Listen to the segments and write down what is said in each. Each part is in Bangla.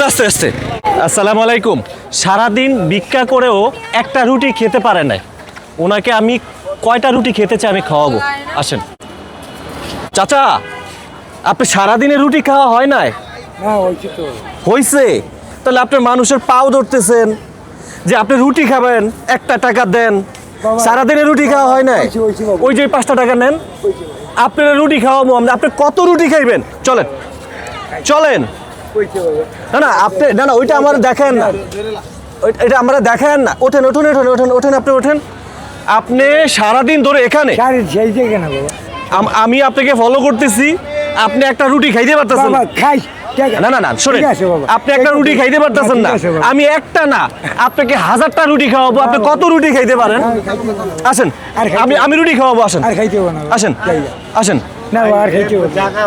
আস্তে আস্তে আস্তে। আসসালামু আলাইকুম। সারাদিন ভিক্ষা করেও একটা রুটি খেতে পারে না ওনাকে আমি কয়টা রুটি খেতে চাই আমি খাওয়াবো? আসেন। চাচা আপনি সারাদিনে রুটি খাওয়া হয় নাই? হ্যাঁ হয়েছে তাহলে আপনি মানুষের পাও ধরতেছেন যে আপনি রুটি খাবেন একটা টাকা দেন। সারাদিনে রুটি খাওয়া হয় নাই। ওই যে পাঁচটা টাকা নেন। আপনার রুটি খাওয়াবো আমরা। আপনি কত রুটি খাইবেন? চলেন। চলেন। না না আপনি না না ওইটা আমার দেখেন না। এটা আমরা দেখেন না। ওঠেন ওঠেন ওঠেন ওঠেন ওঠেন আপনি ওঠেন। আপনি সারাদিন ধরে এখানে। আম- আপনাকে ফলো করতেছি। আপনি একটা রুটি খাইতে পারতেছেন না। খাই। না না না শোনেন। আপনি একটা রুটি খাইতে পারতেছেন না। আমি একটা না আপনাকে হাজারটা রুটি খাওয়াবো। আপনি কত রুটি খাইতে পারেন? আসেন। আমি আমি রুটি খাওয়াবো আসেন। আসেন। আসেন। না আর খাইতে টাকা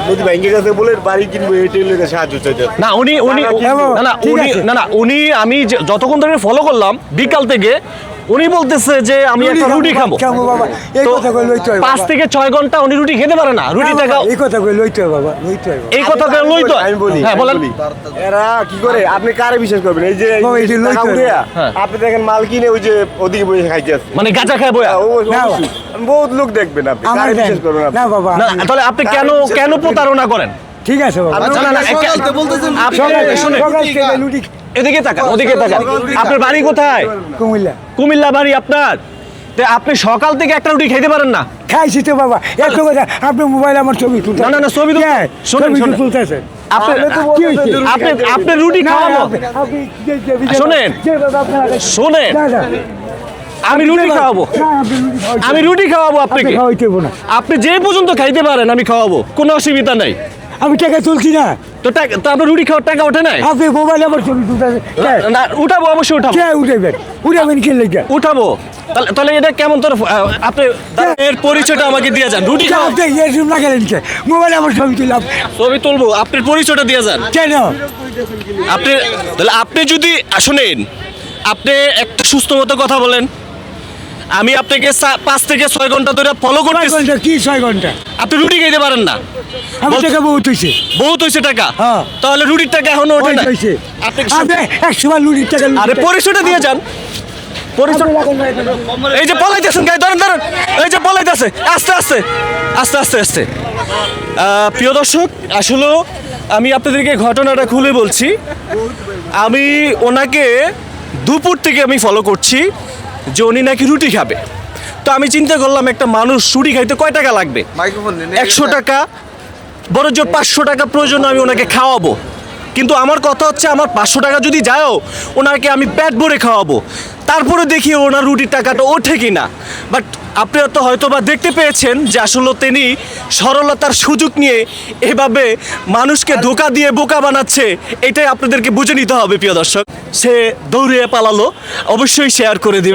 নদী ভেঙে গেছে বলে বাড়ি কিনবো এটি লোকের সাহায্য চাইছে না উনি উনি না না উনি না না উনি আমি যতক্ষণ ধরে ফলো করলাম বিকাল থেকে উনি বলতেছে যে আমি একটা রুটি খাব। খাব বাবা। এই কথা কই লইতে হয় পাঁচ থেকে ছয় ঘণ্টা উনি রুটি খেতে পারে না রুটি টাকা এই কথা কই লইতে হয় বাবা লইতে হয় এই কথা কেন লই তো আমি বলি হ্যাঁ বলেন। এরা কি করে? আপনি কারে বিশ্বাস করবেন? এই যে লইতে হ্যাঁ। আপনি দেখেন মাল কিনে ওই যে ওদিকে বসে খাইতে আসছে মানে গাঁজা খায় বয়া বহুত লোক দেখবেন আপনি কারে বিশ্বাস করবেন আপনি? না বাবা না তাহলে আপনি কেন কেন প্রতারণা করেন? ঠিক আছে বাবা। না না না আপনি সকাল শুনে সকাল থেকে লুটি এদিকে তাকান ওদিকে তাকান। আপনার বাড়ি কোথায়? কুমিল্লা। কুমিল্লা বাড়ি আপনার? আপনি সকাল থেকে একটা রুটি খেতে পারেন না? খাইছি তো বাবা এত কথা আপনি মোবাইল আমার ছবি তুলতে না, না, ছবি তুল- হ্যাঁ, ছবি। তুলতেছে। আপনি আপনি রুটি খাওয়াবো শোনেন। শোনেন। আমি রুটি খাওয়াবো। আমি রুটি খাওয়াবো আপনাকে। আপনি যে পর্যন্ত খাইতে পারেন আমি খাওয়াবো। কোনো অসুবিধা নাই। আমি টাকা তুলছি না। তো টাকা তো আপনার রুটি খাওয়ার টাকা ওঠে না আপনি মোবাইল আমার ছবি তুলতেছে না উঠাবো অবশ্যই উঠাবো। কে উঠাইবেন উঠাবেন কে? লেগে উঠাবো। তাহলে তাহলে এটা কেমন তোর আপনি এর পরিচয়টা আমাকে দিয়ে যান। রুটি খাওয়া আপনি না গেলেন কে? মোবাইল আমার ছবি তুলাম ছবি তুলবো আপনার পরিচয়টা দিয়ে যান। কেন? আপনি তাহলে আপনি যদি শোনেন আপনি একটা সুস্থ মতো কথা বলেন। আমি আপনাকে পাঁচ থেকে ছয় ঘণ্টা ধরে ফলো ঘণ্টা? কি ছয় ঘণ্টা? আপনি রুটি খাইতে পারেন না। টাকা বহুত হয়েছে বহুত হয়েছে টাকা। হ্যাঁ। তাহলে রুটির টাকা এখনও ওঠে না। আপনি আপনি একশো বার লুটির টাকা লুটির আরে টাকা- পরিচয়টা দিয়ে যান। এই যে পলাইতেছেন ধরেন ধরেন। এই যে পলাইতেছে। আস্তে আস্তে। আস্তে আস্তে আস্তে। প্রিয় দর্শক আসলে আমি আপনাদেরকে ঘটনাটা খুলে বলছি। আমি ওনাকে দুপুর থেকে আমি ফলো করছি। যে উনি নাকি রুটি খাবে। তো আমি চিন্তা করলাম একটা মানুষ রুটি খাইতে কয় টাকা লাগবে? একশো টাকা বড় জোর পাঁচশো টাকা প্রয়োজন আমি ওনাকে খাওয়াবো। কিন্তু আমার কথা হচ্ছে আমার পাঁচশো টাকা যদি যায়ও ওনাকে আমি পেট ভরে খাওয়াবো। তারপরে দেখি ওনার রুটির টাকাটা ওঠে কি না বাট আপনারা তো হয়তো বা দেখতে পেয়েছেন যে আসলে তিনি সরলতার সুযোগ নিয়ে এভাবে মানুষকে ধোকা দিয়ে বোকা বানাচ্ছে এটাই আপনাদেরকে বুঝে নিতে হবে প্রিয় দর্শক। সে দৌড়িয়ে পালালো অবশ্যই শেয়ার করে দিবে।